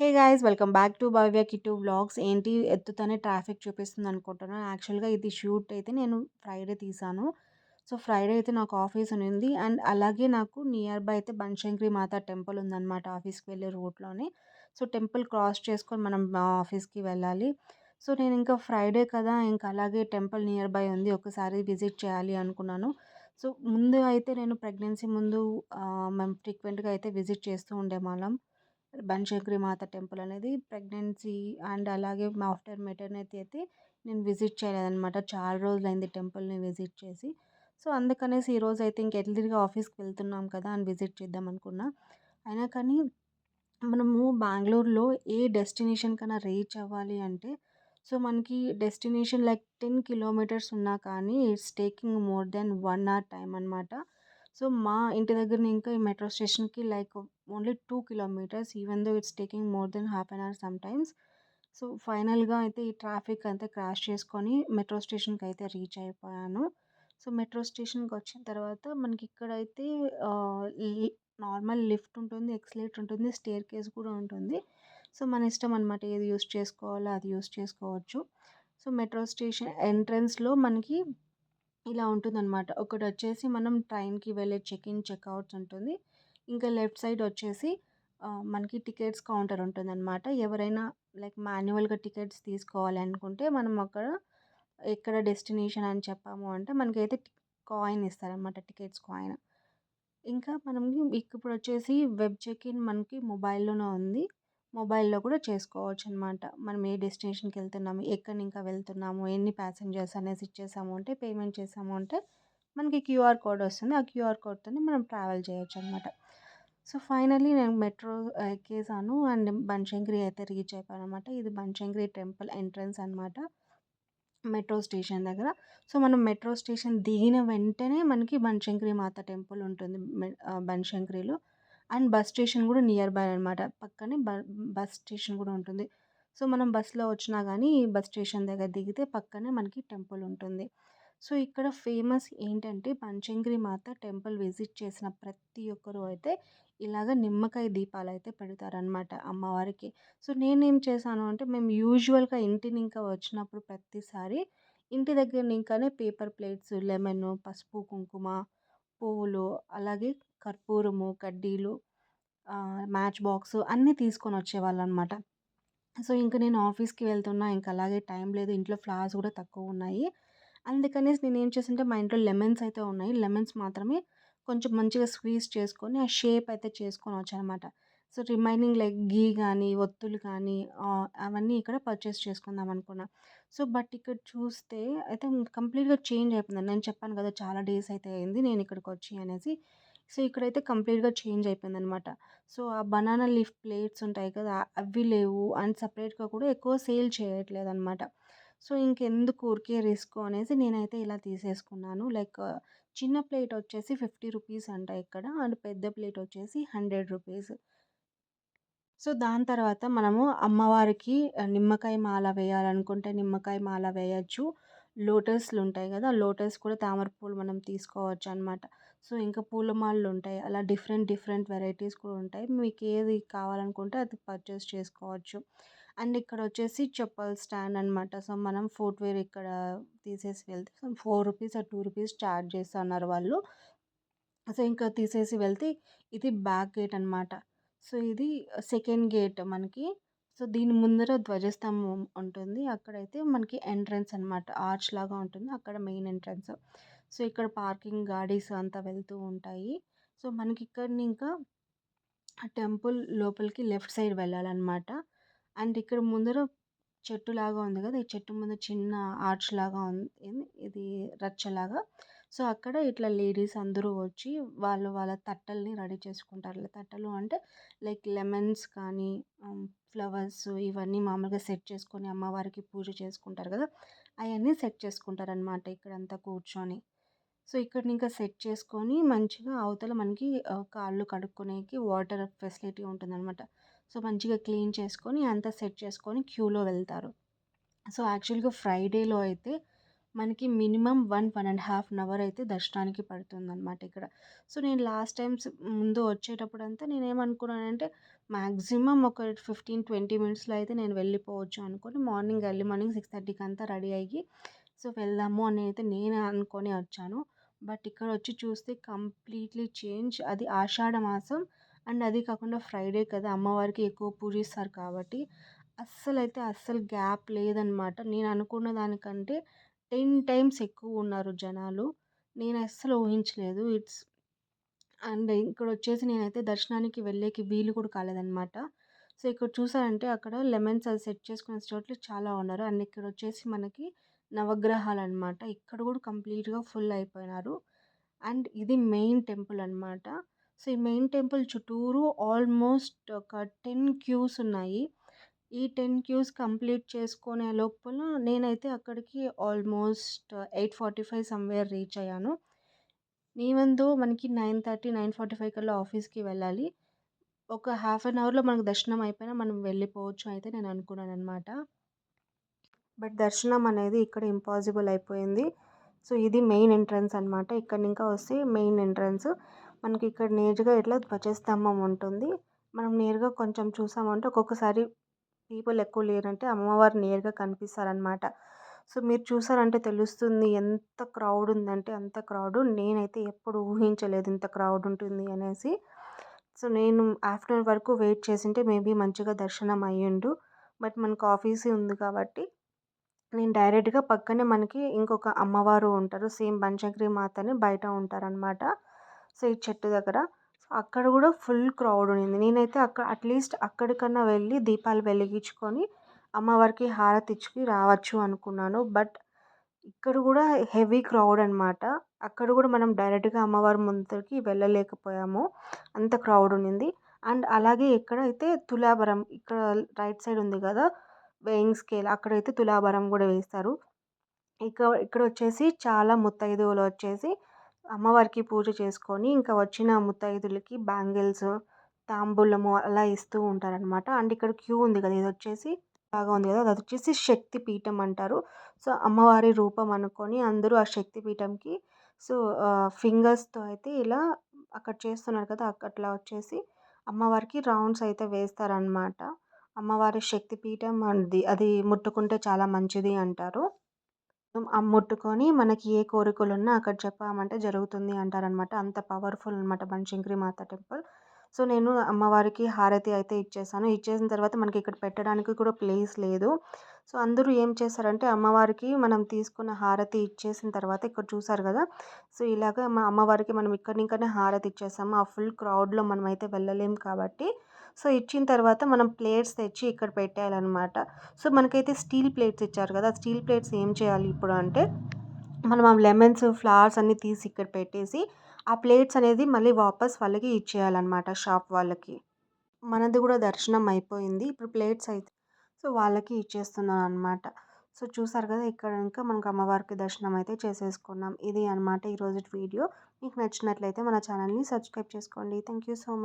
Hey guys welcome back to Bhavya Kittu vlogs. ఏంటి? ఎత్తుతనే traffic చూపిస్తుంది అనుకుంటున్నాను యాక్చువల్గా ఇది షూట్ అయితే నేను ఫ్రైడే తీసాను. సో ఫ్రైడే అయితే నాకు ఆఫీస్ ఉంది. అండ్ అలాగే నాకు నియర్ బై అయితే బన్శంకరి మాత టెంపుల్ ఉందన్నమాట ఆఫీస్కి వెళ్ళే రూట్లోనే. సో టెంపుల్ క్రాస్ చేసుకొని మనం ఆఫీస్కి వెళ్ళాలి. సో నేను ఇంకా ఫ్రైడే కదా! ఇంకా అలాగే టెంపుల్ నియర్ బై ఉంది. ఒకసారి విజిట్ చేయాలి అనుకున్నాను. సో ముందు అయితే నేను ప్రెగ్నెన్సీ ముందు మేము ఫ్రీక్వెంట్గా అయితే విజిట్ చేస్తూ ఉండేవాళ్ళం. బనశంకరి మాత టెంపుల్ అనేది ప్రెగ్నెన్సీ అండ్ అలాగే ఆఫ్టర్ మెటర్నిటీ అయితే నేను విజిట్ చేయలేదన్నమాట. చాలా రోజులైంది టెంపుల్ని విజిట్ చేసి. సో అందుకనేసి ఈరోజు అయితే ఇంక ఎర్లీగా ఆఫీస్కి వెళ్తున్నాం కదా అని విజిట్ చేద్దాం అనుకున్నా. అయినా కానీ మనము బెంగళూరులో ఏ డెస్టినేషన్ కన్నా రీచ్ అవ్వాలి అంటే సో మనకి డెస్టినేషన్ లైక్ టెన్ కిలోమీటర్స్ ఉన్నా కానీ it's taking more than one hour time అనమాట సో మా ఇంటి దగ్గర ఇంకా ఈ మెట్రో స్టేషన్కి like only two kilometres even though it's taking more than half an hour some times so ఫైనల్గా అయితే ఈ ట్రాఫిక్ అంతా క్రాష్ చేసుకొని మెట్రో స్టేషన్కి అయితే రీచ్ అయిపోయాను. సో మెట్రో స్టేషన్కి వచ్చిన తర్వాత మనకి ఇక్కడైతే నార్మల్ లిఫ్ట్ ఉంటుంది ఎక్స్లేట్ ఉంటుంది స్టేర్ కేస్ కూడా ఉంటుంది. సో మన ఇష్టం అనమాట ఏది యూస్ చేసుకోవాలో అది యూస్ చేసుకోవచ్చు. సో మెట్రో స్టేషన్ ఎంట్రన్స్లో మనకి ఇలా ఉంటుందన్నమాట. ఒకటి వచ్చేసి మనం ట్రైన్కి వెళ్ళే చెక్ ఇన్ చెక్అవుట్స్ ఉంటుంది. ఇంకా లెఫ్ట్ సైడ్ వచ్చేసి మనకి టికెట్స్ కౌంటర్ ఉంటుందన్నమాట. ఎవరైనా లైక్ మాన్యువల్గా టికెట్స్ తీసుకోవాలి అనుకుంటే మనం అక్కడ ఎక్కడ డెస్టినేషన్ అని చెప్పాము అంటే మనకైతే కాయిన్ ఇస్తారనమాట టికెట్స్ కాయిన్. ఇంకా మనం ఇప్పుడు వచ్చేసి వెబ్ చెక్ ఇన్ మనకి మొబైల్లోనే ఉంది. మొబైల్లో కూడా చేసుకోవచ్చు అనమాట మనం ఏ డెస్టినేషన్కి వెళ్తున్నాము ఎక్కడి ఇంకా వెళ్తున్నాము ఎన్ని ప్యాసింజర్స్ అనేసి ఇచ్చేసాము అంటే పేమెంట్ చేసాము అంటే మనకి క్యూఆర్ కోడ్ వస్తుంది. ఆ క్యూఆర్ కోడ్తో మనం ట్రావెల్ చేయొచ్చు అనమాట సో ఫైనలీ నేను మెట్రో ఎక్కేసాను అండ్ బన్శంకరి అయితే రీచ్ అయిపోయాను అనమాట ఇది బన్శంకరి టెంపుల్ ఎంట్రన్స్ అనమాట. మెట్రో స్టేషన్ దగ్గర. సో మనం మెట్రో స్టేషన్ దిగిన వెంటనే మనకి బన్శంకరి మాత టెంపుల్ ఉంటుంది. బన్శంకరిలో అండ్ బస్ స్టేషన్ కూడా నియర్ బై అనమాట పక్కనే బస్ స్టేషన్ కూడా ఉంటుంది. సో మనం బస్సులో వచ్చినా కానీ బస్ స్టేషన్ దగ్గర దిగితే పక్కనే మనకి టెంపుల్ ఉంటుంది. సో ఇక్కడ ఫేమస్ ఏంటంటే పంచంగిరి మాత టెంపుల్ విజిట్ చేసిన ప్రతి ఒక్కరూ అయితే ఇలాగ నిమ్మకాయ దీపాలు అయితే పెడతారనమాట అమ్మవారికి. సో నేనేం చేశాను అంటే మేము యూజువల్గా ఇంటిని ఇంకా వచ్చినప్పుడు ప్రతిసారి ఇంటి దగ్గర ఇంకానే పేపర్ ప్లేట్స్ లెమన్ పసుపు కుంకుమ పువ్వులు అలాగే కర్పూరము కడ్డీలు మ్యాచ్ బాక్స్ అన్నీ తీసుకొని వచ్చేవాళ్ళు అనమాట సో ఇంక నేను ఆఫీస్కి వెళ్తున్నా ఇంకా అలాగే టైం లేదు ఇంట్లో ఫ్లవర్స్ కూడా తక్కువ ఉన్నాయి. అందుకనేసి నేను ఏం చేసింటే మా ఇంట్లో లెమన్స్ అయితే ఉన్నాయి. లెమన్స్ మాత్రమే కొంచెం మంచిగా స్క్వీజ్ చేసుకొని ఆ షేప్ అయితే చేసుకొని వచ్చానమాట. సో రిమైనింగ్ లైక్ గీ కానీ ఒత్తులు కానీ అవన్నీ ఇక్కడ పర్చేస్ చేసుకుందాం అనుకున్నా. సో బట్ ఇక్కడ చూస్తే అయితే కంప్లీట్గా చేంజ్ అయిపోయింది. నేను చెప్పాను కదా చాలా డేస్ అయితే అయింది నేను ఇక్కడికి వచ్చి అనేసి. సో ఇక్కడైతే కంప్లీట్గా చేంజ్ అయిపోయింది అనమాట సో ఆ బనానా లీఫ్ ప్లేట్స్ ఉంటాయి కదా అవి లేవు. అండ్ సపరేట్గా కూడా ఎక్కువ సేల్ చేయట్లేదు అనమాట సో ఇంకెందుకు ఊరికే రిస్క్ అనేసి నేనైతే ఇలా తీసేసుకున్నాను. లైక్ చిన్న ప్లేట్ వచ్చేసి ఫిఫ్టీ రూపీస్ అంట ఇక్కడ. అండ్ పెద్ద ప్లేట్ వచ్చేసి హండ్రెడ్ రూపీస్. సో దాని తర్వాత మనము అమ్మవారికి నిమ్మకాయ మాల వేయాలనుకుంటే నిమ్మకాయ మాల వేయచ్చు. లోటస్లు ఉంటాయి కదా! లోటస్ కూడా తామర పూలు మనం తీసుకోవచ్చు అనమాట సో ఇంకా పూలమాలలు ఉంటాయి అలా డిఫరెంట్ డిఫరెంట్ వెరైటీస్ కూడా ఉంటాయి. మీకు ఏది కావాలనుకుంటే అది పర్చేస్ చేసుకోవచ్చు. అండ్ ఇక్కడ వచ్చేసి చెప్పల్ స్టాండ్ అనమాట. సో మనం ఫుట్వేర్ ఇక్కడ తీసేసి వెళ్తే so four rupees uh two rupees charge చేస్తున్నారు వాళ్ళు. సో ఇంకా తీసేసి వెళ్తే ఇది బ్యాక్ గేట్ అనమాట. సో ఇది సెకండ్ గేట్ మనకి. సో దీని ముందర ధ్వజస్తంభం ఉంటుంది. అక్కడైతే మనకి ఎంట్రన్స్ అనమాట ఆర్చ్ లాగా ఉంటుంది. అక్కడ మెయిన్ ఎంట్రన్స్. సో ఇక్కడ పార్కింగ్ గాడీస్ అంతా వెళ్తూ ఉంటాయి. సో మనకి ఇక్కడ ఇంకా టెంపుల్ లోపలికి లెఫ్ట్ సైడ్ వెళ్ళాలన్నమాట. అండ్ ఇక్కడ ముందర చెట్టు లాగా ఉంది కదా. ఈ చెట్టు ముందు చిన్న ఆర్చ్ లాగా ఉంది. ఇది రచ్చలాగా సో అక్కడ ఇట్లా లేడీస్ అందరూ వచ్చి వాళ్ళు వాళ్ళ తట్టల్ని రెడీ చేసుకుంటారు తట్టలు అంటే లైక్ లెమన్స్ కానీ ఫ్లవర్స్ ఇవన్నీ మామూలుగా సెట్ చేసుకొని అమ్మవారికి పూజ చేసుకుంటారు కదా! అవన్నీ సెట్ చేసుకుంటారు అనమాట ఇక్కడంతా కూర్చొని. సో ఇక్కడ ఇంకా సెట్ చేసుకొని మంచిగా అవతల మనకి కాళ్ళు కడుక్కునేకి వాటర్ ఫెసిలిటీ ఉంటుందన్నమాట. సో మంచిగా క్లీన్ చేసుకొని అంతా సెట్ చేసుకొని క్యూలో వెళ్తారు. సో యాక్చువల్గా ఫ్రైడేలో అయితే మనకి minimum one one and half an hour అయితే దర్శనానికి పడుతుందన్నమాట ఇక్కడ. సో నేను లాస్ట్ టైమ్స్ ముందు వచ్చేటప్పుడు అంతా నేను ఏమనుకున్నానంటే మ్యాక్సిమం ఒక ఫిఫ్టీన్ ట్వంటీ మినిట్స్లో అయితే నేను వెళ్ళిపోవచ్చు అనుకుని మార్నింగ్ ఎర్లీ మార్నింగ్ సిక్స్ థర్టీకి అంతా రెడీ అయ్యి సో వెళ్దాము అని అయితే నేను అనుకొని వచ్చాను. బట్ ఇక్కడ వచ్చి చూస్తే కంప్లీట్లీ చేంజ్. అది ఆషాఢ మాసం అండ్ అది కాకుండా ఫ్రైడే కదా అమ్మవారికి ఎక్కువ పూజిస్తారు కాబట్టి అస్సలు అయితే అస్సలు గ్యాప్ లేదనమాట నేను అనుకున్న దానికంటే టెన్ టైమ్స్ ఎక్కువ ఉన్నారు జనాలు. నేను అస్సలు ఊహించలేదు. ఇట్స్ అండ్ ఇక్కడ వచ్చేసి నేనైతే దర్శనానికి వెళ్ళేకి వీలు కూడా కాలేదనమాట సో ఇక్కడ చూసారంటే అక్కడ లెమన్స్ అది సెట్ చేసుకునే చోట్ల చాలా ఉన్నారు. అండ్ ఇక్కడ వచ్చేసి మనకి నవగ్రహాలు అనమాట ఇక్కడ కూడా కంప్లీట్గా ఫుల్ అయిపోయినారు. అండ్ ఇది మెయిన్ టెంపుల్ అనమాట సో ఈ మెయిన్ టెంపుల్ చుట్టూరు ఆల్మోస్ట్ ఒక టెన్ క్యూస్ ఉన్నాయి. ఈ టెన్ క్యూస్ కంప్లీట్ చేసుకునే లోపల నేనైతే అక్కడికి almost eight forty five somewhere reach అయ్యాను. నీవందు మనకి nine thirty nine forty five కల్లా ఆఫీస్కి వెళ్ళాలి. ఒక హాఫ్ అన్ అవర్లో మనకు దర్శనం అయిపోయినా మనం వెళ్ళిపోవచ్చు అయితే నేను అనుకున్నాను అనమాట బట్ దర్శనం అనేది ఇక్కడ ఇంపాసిబుల్ అయిపోయింది. సో ఇది మెయిన్ ఎంట్రన్స్ అనమాట ఇక్కడ ఇంకా వస్తే మెయిన్ ఎంట్రన్స్. మనకి ఇక్కడ నేరుగా ఇట్లా ధ్వజస్తంభం ఉంటుంది. మనం నేరుగా కొంచెం చూసామంటే ఒక్కొక్కసారి పీపుల్ ఎక్కువ లేరంటే అమ్మవారు నేరుగా కనిపిస్తారనమాట సో మీరు చూసారంటే తెలుస్తుంది ఎంత క్రౌడ్ ఉందంటే అంత క్రౌడ్. నేనైతే ఎప్పుడు ఊహించలేదు ఇంత క్రౌడ్ ఉంటుంది అనేసి. సో నేను ఆఫ్టర్నూన్ వరకు వెయిట్ చేసింటే మేబీ మంచిగా దర్శనం అయ్యిండు. బట్ మనకు ఆఫీస్ ఉంది కాబట్టి నేను డైరెక్ట్గా పక్కనే మనకి ఇంకొక అమ్మవారు ఉంటారు. సేమ్ బనశంకరి మాతని బయట ఉంటారనమాట సో ఈ చెట్టు దగ్గర. అక్కడ కూడా ఫుల్ క్రౌడ్ ఉన్నింది నేనైతే అక్కడ అట్లీస్ట్ అక్కడికన్నా వెళ్ళి దీపాలు వెలిగించుకొని అమ్మవారికి హారతి ఇచ్చి రావచ్చు అనుకున్నాను. బట్ ఇక్కడ కూడా హెవీ క్రౌడ్ అనమాట అక్కడ కూడా మనం డైరెక్ట్గా అమ్మవారి ముందరికి వెళ్ళలేకపోయాము. అంత క్రౌడ్ ఉన్నింది అండ్ అలాగే ఎక్కడైతే తులాభరం ఇక్కడ రైట్ సైడ్ ఉంది కదా వెయింగ్ స్కేల్ అక్కడైతే తులాభరం కూడా వేస్తారు. ఇక ఇక్కడ వచ్చేసి చాలా ముత్తైదువులు వచ్చేసి అమ్మవారికి పూజ చేసుకొని ఇంకా వచ్చిన ముత్తైదులకి బ్యాంగిల్స్ తాంబూలము అలా ఇస్తూ ఉంటారనమాట అండ్ ఇక్కడ క్యూ ఉంది కదా ఇది వచ్చేసి బాగా ఉంది కదా అది వచ్చేసి శక్తి పీఠం అంటారు. సో అమ్మవారి రూపం అనుకొని అందరూ ఆ శక్తి పీఠంకి సో ఫింగర్స్తో అయితే ఇలా అక్కడ చేస్తున్నారు కదా అట్లా వచ్చేసి అమ్మవారికి రౌండ్స్ అయితే వేస్తారనమాట అమ్మవారి శక్తి పీఠం అది అది ముట్టుకుంటే చాలా మంచిది అంటారు. ముట్టుకొని మనకి ఏ కోరికలు ఉన్నా అక్కడ చెప్పామంటే జరుగుతుంది అంటారనమాట. అంత పవర్ఫుల్ అనమాట బనశంకరి మాత టెంపుల్. సో నేను అమ్మవారికి హారతి అయితే ఇచ్చేసాను. ఇచ్చేసిన తర్వాత మనకి ఇక్కడ పెట్టడానికి కూడా ప్లేస్ లేదు. సో అందరూ ఏం చేస్తారంటే అమ్మవారికి మనం తీసుకున్న హారతి ఇచ్చేసిన తర్వాత ఇక్కడ చూసారు కదా సో ఇలాగ మా అమ్మవారికి మనం ఇక్కడ ఇంకనే హారతి ఇచ్చేసాము. ఆ ఫుల్ క్రౌడ్లో మనం అయితే వెళ్ళలేం కాబట్టి. సో ఇచ్చిన తర్వాత మనం ప్లేట్స్ తెచ్చి ఇక్కడ పెట్టేయాలన్నమాట సో మనకైతే స్టీల్ ప్లేట్స్ ఇచ్చారు కదా స్టీల్ ప్లేట్స్ ఏం చేయాలి ఇప్పుడు అంటే మనం ఆ లెమన్స్ ఫ్లవర్స్ అన్నీ తీసి ఇక్కడ పెట్టేసి ఆ ప్లేట్స్ అనేది మళ్ళీ వాపస్ వాళ్ళకి ఇచ్చేయాలన్నమాట షాప్ వాళ్ళకి. మనది కూడా దర్శనం అయిపోయింది. ఇప్పుడు ప్లేట్స్ అయితే సో వాళ్ళకి ఇచ్చేస్తున్నాను అనమాట సో చూసారు కదా ఇక్కడ ఇంకా మనకు అమ్మవారికి దర్శనం అయితే చేసేసుకున్నాం. ఇది అనమాట ఈరోజు వీడియో. మీకు నచ్చినట్లయితే మన ఛానల్ని సబ్స్క్రైబ్ చేసుకోండి. Thank you so much